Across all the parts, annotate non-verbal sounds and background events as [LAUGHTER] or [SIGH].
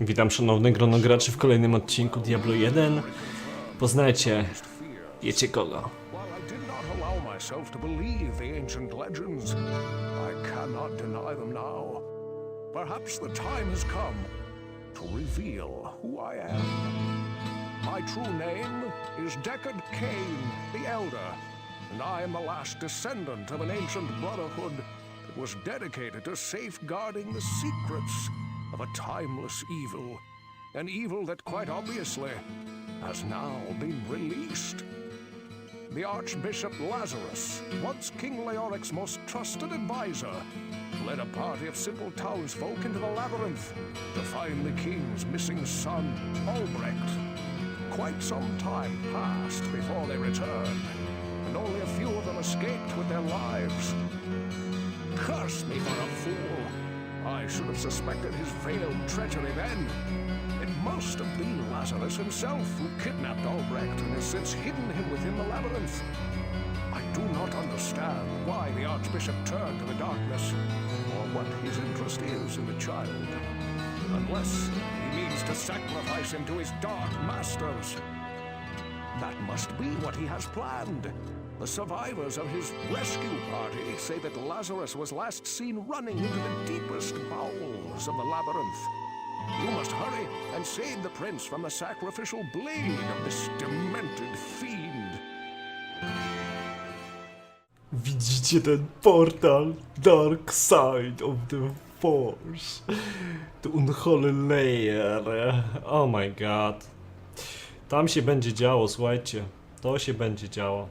Witam szanowne grono graczy w kolejnym odcinku Diablo 1. Poznajcie, wiecie kogo. Perhaps the time has come to reveal who I am. My true name is Deckard Cain, the Elder, and I am the last descendant of an ancient brotherhood that was dedicated to safeguarding the secrets of a timeless evil. An evil that quite obviously has now been released. The Archbishop Lazarus, once King Leoric's most trusted advisor, led a party of simple townsfolk into the labyrinth to find the king's missing son, Albrecht. Quite some time passed before they returned, and only a few of them escaped with their lives. Curse me for a fool! I should have suspected his veiled treachery then. It must have been Lazarus himself who kidnapped Albrecht and has since hidden him within the labyrinth. I do not understand why the Archbishop turned to the darkness, or what his interest is in the child. Unless he means to sacrifice him to his dark masters. That must be what he has planned. The survivors of his rescue party say that Lazarus was last seen running into the deepest bowels of the labyrinth. You must hurry and save the prince from the sacrificial blade of this demented fiend. Widzicie ten portal Dark Side of the Force. The Unholy Layer. Oh my god. Tam się będzie działo, słuchajcie. To się będzie działo.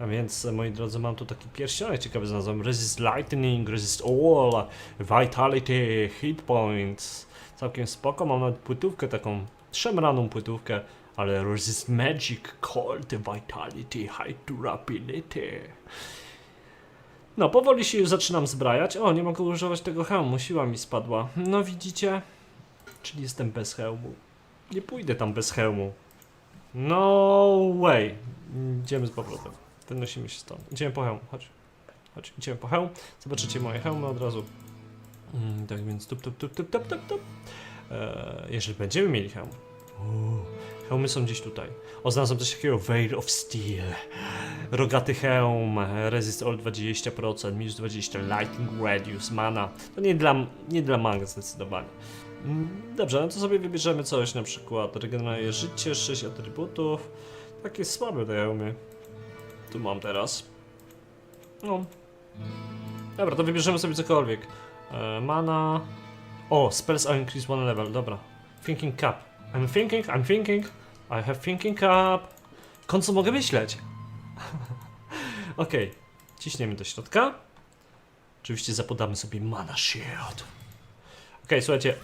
A więc, e, moi drodzy, mam tu taki pierścionek ciekawy z nazwą Resist Lightning, Resist All, Vitality, Hit Points. Całkiem spoko, mam nawet płytówkę taką, szemraną płytówkę, ale Resist Magic, Cold, Vitality, High Durability. No, powoli się już zaczynam zbrajać. O, nie mogę używać tego hełmu, siła mi spadła. No widzicie? Czyli jestem bez hełmu. Nie pójdę tam bez hełmu. No way. Idziemy z powrotem. Wynosimy się stąd. Idziemy po hełm, chodź. Chodź, idziemy po hełm. Zobaczycie moje hełmy od razu. Mm, tak więc tup, tup, tup, tup, tup, tup, tup. Eee, jeżeli będziemy mieli hełm. Uuu, hełmy są gdzieś tutaj. O, znalazłem coś takiego Veil of Steel. Rogaty hełm, resist all 20%, minus 20, lightning radius, mana. To nie dla, nie dla manga zdecydowanie. Mm, Dobrze, no to sobie wybierzemy coś, na przykład regeneruje życie, 6 atrybutów. Takie słabe te hełmy. Tu mam teraz. No. Dobra, to wybierzemy sobie cokolwiek. E, mana. O, spells are increased one level, dobra. Thinking cup. I'm thinking, I'm thinking. I have thinking cup. W końcu mogę myśleć. [LAUGHS] Okej, ciśniemy do środka. Oczywiście zapodamy sobie mana shield. Okej, słuchajcie,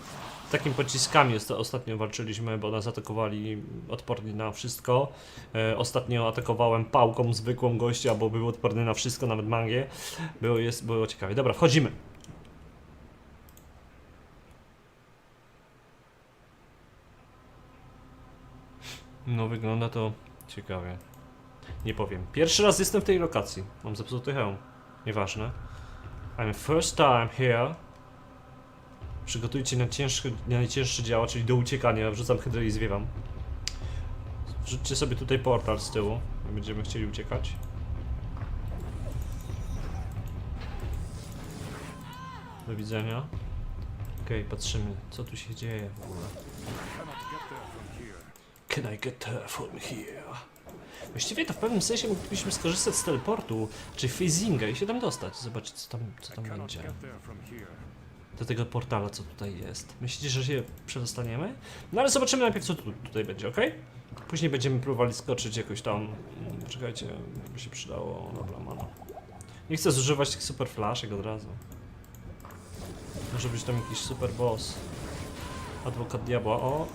takim pociskami ostatnio walczyliśmy, bo nas atakowali odporni na wszystko. E, ostatnio atakowałem pałką zwykłą gościa, bo był odporny na wszystko, nawet magię. Było, jest, było ciekawie. Dobra, wchodzimy. No wygląda to ciekawie. Nie powiem. Pierwszy raz jestem w tej lokacji. Mam zepsuty hełm. Nieważne. I'm first time here. Przygotujcie na, cięższy, na najcięższe działa, czyli do uciekania. Wrzucam hydrę i zwiewam. Wrzućcie sobie tutaj portal z tyłu. Będziemy chcieli uciekać. Do widzenia. Okej, patrzymy, co tu się dzieje w ogóle. Can I get there from here? Właściwie to w pewnym sensie moglibyśmy skorzystać z teleportu, czy phasinga i się tam dostać. Zobaczyć co tam, co tam będzie. Do tego portala, co tutaj jest. Myślicie, że się przedostaniemy? No ale zobaczymy najpierw, co tu, tutaj będzie, ok? Później będziemy próbowali skoczyć jakoś tam. Czekajcie, by się przydało. Dobra, mana. Nie chcę zużywać tych super flaszek od razu. Może być tam jakiś super boss. Adwokat diabła, o!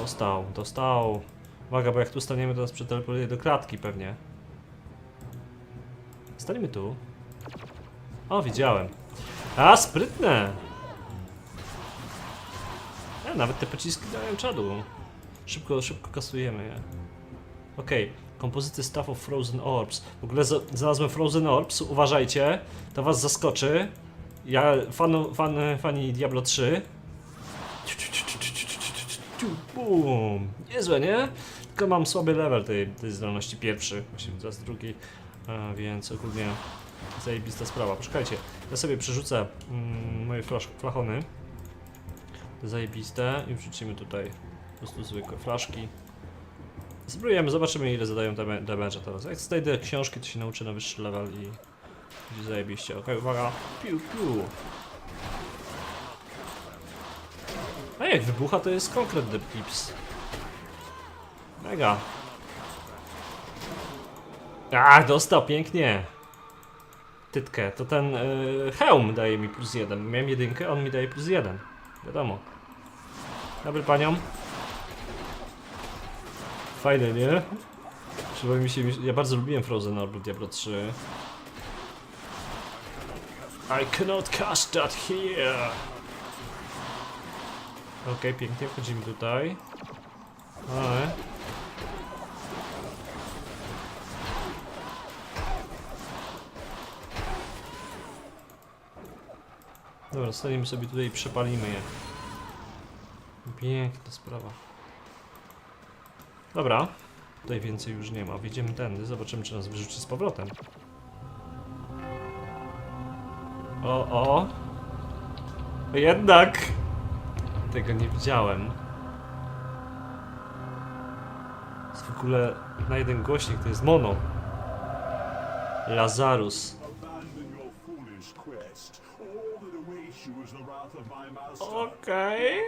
Dostał, dostał. Uwaga, bo jak tu staniemy, to nas przeteleportuje do klatki pewnie. Staniemy tu. O, widziałem. A, sprytne! Ja, nawet te pociski dają czadu. Szybko, szybko kasujemy je. Okej, kompozyty Staff of Frozen Orbs. W ogóle znalazłem Frozen Orbs, uważajcie, to was zaskoczy. Ja, fanu, fan, fani Diablo 3. Bum. Niezłe, nie? Tylko mam słaby level tej, tej zdolności pierwszy, właśnie teraz drugi, a, więc ogólnie zajebista sprawa. Poczekajcie, ja sobie przerzucę mm, moje flasz, flachony. Te zajebiste i wrzucimy tutaj po prostu zwykłe flaszki. Spróbujemy, zobaczymy ile zadają dama- damage'a teraz. Jak znajdę książki, to się nauczę na wyższy level i będzie zajebiście. Okej, uwaga. Piu, piu. A jak wybucha, to jest konkret the pips. Mega. A, dostał pięknie. Tytkę. To ten y, hełm daje mi plus jeden. Miałem jedynkę, on mi daje plus jeden. Wiadomo. Dobry paniom. Fajne, nie? Trzeba mi się... Ja bardzo lubiłem Frozen Orb Diablo 3. I cannot cast that here. Okej, pięknie, wchodzimy tutaj. Ale... Dobra, staniemy sobie tutaj i przepalimy je. Piękna sprawa. Dobra, tutaj więcej już nie ma. Wjedziemy tędy, zobaczymy czy nas wyrzuci z powrotem. O, o! Jednak! Tego nie widziałem. Jest w ogóle na jeden głośnik, to jest mono. Lazarus. Okej.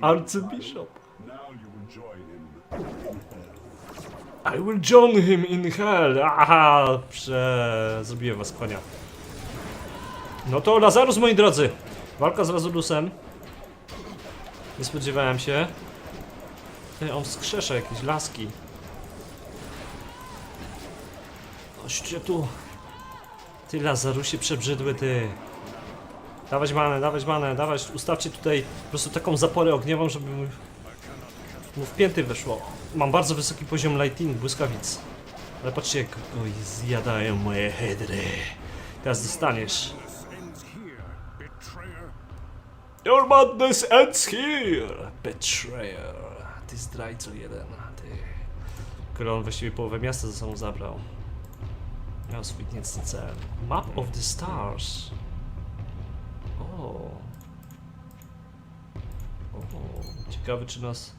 Arcybishop. I will join him in hell. Aha, prze... Zrobiłem was konia. No to Lazarus, moi drodzy. Walka z Lazarusem. Nie spodziewałem się. Ty, on wskrzesza jakieś laski. Oście tu. Ty Lazarusie przebrzydły, ty. Dawać manę, dawać manę, dawać. Ustawcie tutaj po prostu taką zaporę ogniową, żeby mu mu w pięty weszło. Mam bardzo wysoki poziom lighting, błyskawic. Ale patrzcie jak oj, zjadają moje hedry. Teraz dostaniesz. Your madness ends here! Betrayer. Ty zdrajco jeden, ty. Który on właściwie połowę miasta ze sobą zabrał. Miał swój niecny cel. Map of the Stars. Ciekawy czy nas...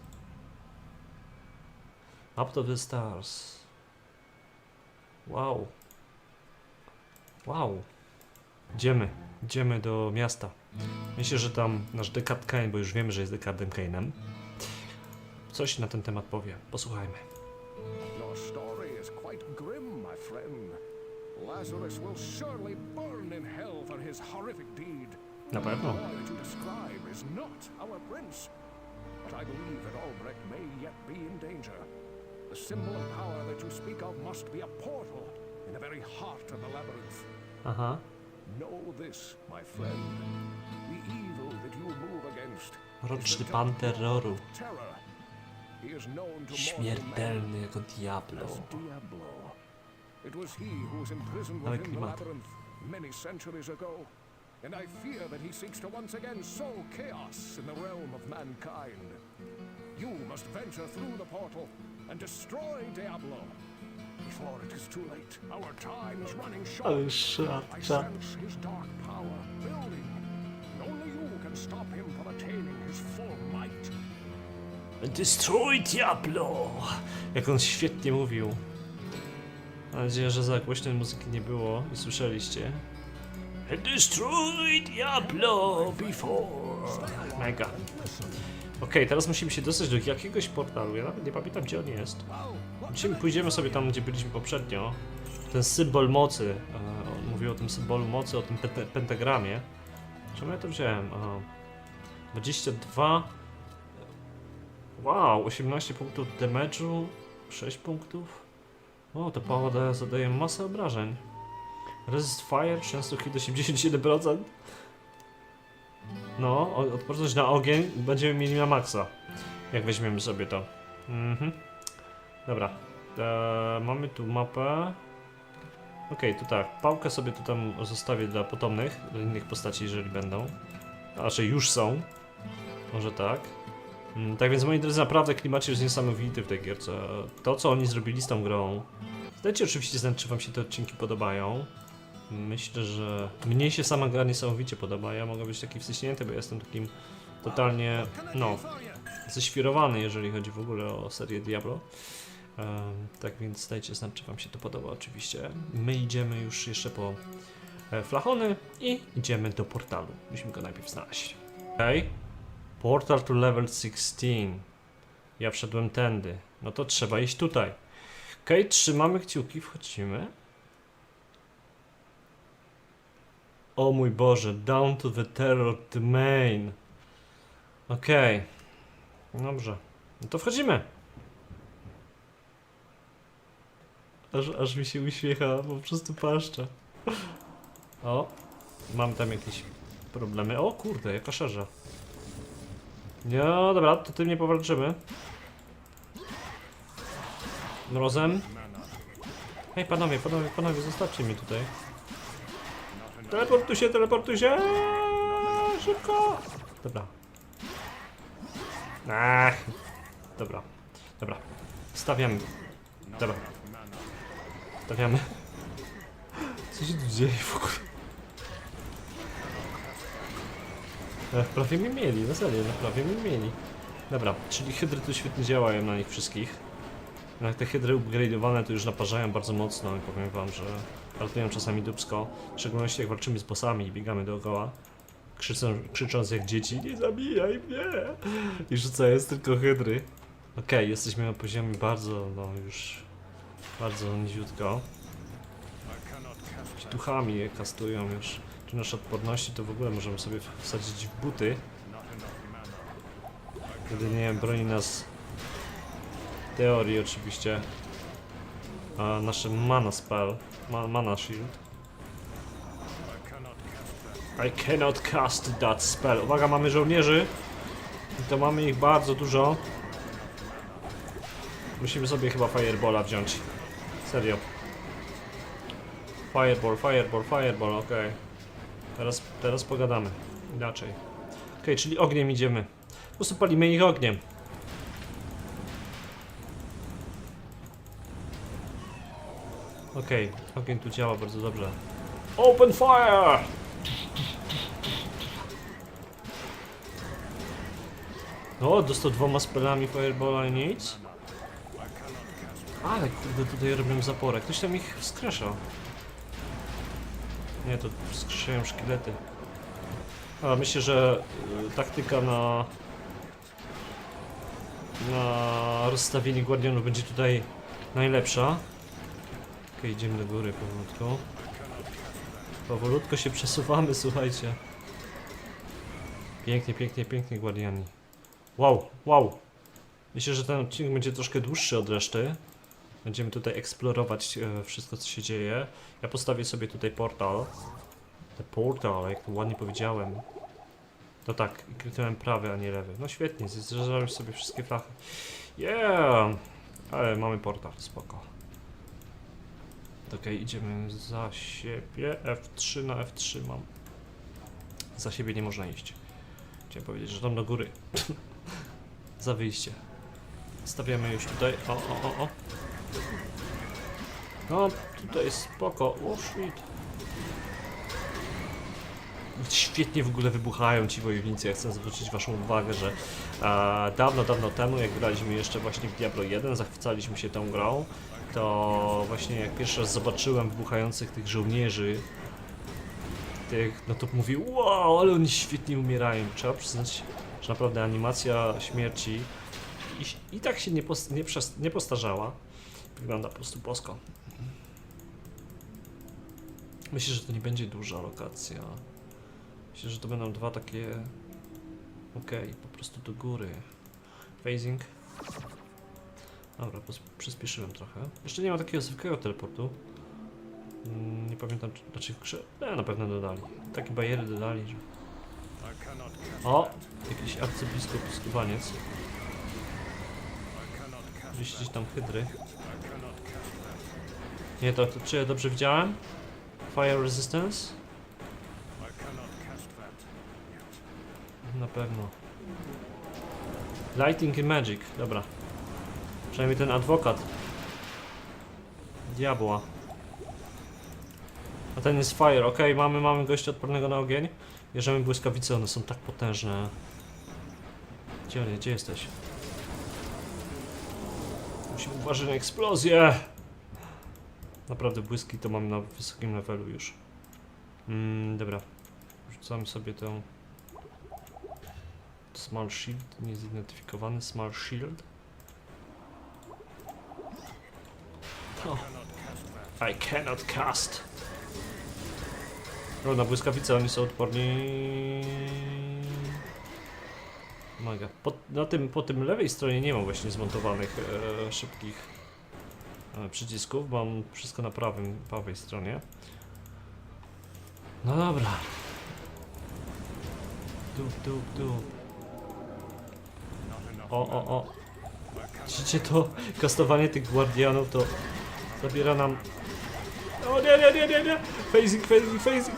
Map of the Stars. Wow. Wow. Idziemy. Idziemy do miasta. Myślę, że tam nasz Dekard Kane, bo już wiemy, że jest Dekardem Kane'em, coś na ten temat powie. Posłuchajmy. Your story is quite grim, my friend. Lazarus will surely burn in hell for his horrific deed. Na pewno. The boy you describe is not our prince. I believe that Albrecht may yet be in danger. The symbol of power that you speak of must be a portal in the very heart of the labyrinth. Uh-huh. Know this, my friend. The evil that you move against Roczny pan terroru. terror. He is known to mortal Śmiertelny jako Diablo. Diablo. It was he who was imprisoned within the labyrinth many centuries ago. And I fear that he seeks to once again sow chaos in the realm of mankind. You must venture through the portal and destroy Diablo before it is too late. Our time is running short. Ale szat, I sense his dark power building. And only you can stop him from attaining his full might. Destroy Diablo! Jak on świetnie mówił. Mam nadzieję, że za głośnej muzyki nie było i słyszeliście. Destroy Diablo before. Mega. Okej, teraz musimy się dostać do jakiegoś portalu. Ja nawet nie pamiętam gdzie on jest. Musimy, pójdziemy sobie tam, gdzie byliśmy poprzednio. Ten symbol mocy. E, on mówił o tym symbolu mocy, o tym pentagramie. Czemu ja to wziąłem? Aha. 22. Wow, 18 punktów damage'u, 6 punktów. O, to powoda zadaje masę obrażeń. Resist Fire, często hit 87%. No, odporność na ogień będziemy mieli na maksa. Jak weźmiemy sobie to. Mhm. Dobra. E, mamy tu mapę. Okej, to tak. Pałkę sobie tu tam zostawię dla potomnych, dla innych postaci, jeżeli będą. A raczej już są. Może tak. Mm, Tak więc moi drodzy, naprawdę klimat jest niesamowity w tej gierce. To, co oni zrobili z tą grą. Dajcie oczywiście znać, czy wam się te odcinki podobają. Myślę, że mnie się sama gra niesamowicie podoba. Ja mogę być taki wstyśnięty, bo jestem takim totalnie, no, ześwirowany, jeżeli chodzi w ogóle o serię Diablo. Tak więc dajcie znać, czy wam się to podoba oczywiście. My idziemy już jeszcze po e, flachony i idziemy do portalu. Musimy go najpierw znaleźć. Okej. Portal to level 16. Ja wszedłem tędy. No to trzeba iść tutaj. Okej, trzymamy kciuki, wchodzimy. O mój Boże, down to the terror domain. Okej. Dobrze. No to wchodzimy. Aż, aż mi się uśmiecha, po prostu paszcza. O, mam tam jakieś problemy. O kurde, jaka szarża. No dobra, to tym nie powalczymy. Mrozem. Hej panowie, panowie, panowie, zostawcie mnie tutaj. Teleportuj się, teleportuj się! Szybko! Dobra. Ach. Dobra. Dobra. Stawiamy. Dobra. Stawiamy. [LAUGHS] Co się tu dzieje w ogóle? Ech, prawie mnie mieli, na serio, no prawie mnie mieli. Dobra, czyli hydry tu świetnie działają na nich wszystkich. Jak te hydry upgrade'owane to już naparzają bardzo mocno i powiem wam, że ratują czasami dubsko. W szczególności jak walczymy z bossami i biegamy dookoła. Krzyczą, krzycząc jak dzieci, nie zabijaj mnie! I rzucając tylko hydry. Okej, jesteśmy na poziomie bardzo, no już bardzo niziutko. Duchami je kastują już. Czy nasze odporności to w ogóle możemy sobie wsadzić w buty. Kiedy nie wiem, broni nas teorii oczywiście. A nasze mana spell, ma, mana shield. I cannot cast that spell. Uwaga, mamy żołnierzy. I to mamy ich bardzo dużo. Musimy sobie chyba Firebola wziąć. Serio. Fireball, fireball, fireball, okej. Teraz, teraz pogadamy. Inaczej. Okej, czyli ogniem idziemy. Po prostu palimy ich ogniem. Okej, ogień tu działa bardzo dobrze. Open fire! O, dostał dwoma spelami Firebola i nic. Ale kurde, tutaj robią zaporę. Ktoś tam ich wskrzesza. Nie, to wskrzeszają szkielety. A myślę, że y, taktyka na na rozstawienie guardianów będzie tutaj najlepsza. Okej, idziemy do góry powolutku. Powolutko się przesuwamy, słuchajcie. Pięknie, pięknie, pięknie, guardiani. Wow, wow. Myślę, że ten odcinek będzie troszkę dłuższy od reszty. Będziemy tutaj eksplorować e, wszystko, co się dzieje. Ja postawię sobie tutaj portal. The portal, jak to ładnie powiedziałem. To tak, i prawy, a nie lewy. No świetnie, zjeżdżałem sobie wszystkie flachy. Yeah! Ale mamy portal, spoko. Okej, idziemy za siebie. F3 na F3 mam. Za siebie nie można iść. Chciałem powiedzieć, że tam do góry. [LAUGHS] za wyjście. Stawiamy już tutaj. O, o, o, o. No, tutaj jest spoko. O, shit. Świetnie w ogóle wybuchają ci wojownicy. Ja chcę zwrócić waszą uwagę, że e, dawno, dawno temu, jak graliśmy jeszcze właśnie w Diablo 1, zachwycaliśmy się tą grą, to właśnie jak pierwszy raz zobaczyłem wybuchających tych żołnierzy, tych, no to mówię, wow, ale oni świetnie umierają. Trzeba przyznać, że naprawdę animacja śmierci i, i tak się nie, pos, nie, nie postarzała. Wygląda po prostu bosko. Myślę, że to nie będzie duża lokacja. Myślę, że to będą dwa takie... Okej, po prostu do góry. Phasing. Dobra, przyspieszyłem trochę. Jeszcze nie ma takiego zwykłego teleportu. Mm, Nie pamiętam, czy, znaczy w grze... Nie, na pewno dodali. Takie bariery dodali, że... O! Jakiś arcybiskup skubaniec. Gdzieś tam hydry. Nie, to, to czy ja dobrze widziałem? Fire resistance? Na pewno. Lighting and magic, dobra. Przynajmniej ten adwokat. Diabła. A ten jest fire, okej, mamy, mamy gościa odpornego na ogień. Bierzemy błyskawice, one są tak potężne. Gdzie, gdzie jesteś? Musimy uważać na eksplozję! Naprawdę błyski to mam na wysokim levelu już. Mm, dobra. Rzucamy sobie tę Small Shield, niezidentyfikowany Small Shield. O, I cannot cast. No, na błyskawice oni są odporni. Maga. Po, na tym, po tym lewej stronie nie mam właśnie zmontowanych e, szybkich e, przycisków. Mam wszystko na prawym, prawej stronie. No dobra. Tu. Not enough. O, o, o. Widzicie to? Kastowanie tych guardianów to zabiera nam... O nie, nie, nie, nie, nie! Phasing, phasing, phasing!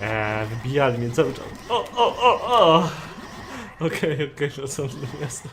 Eee, wybijali mnie cały czas. O, o, o, o! Okej, okej, wracam do miasta.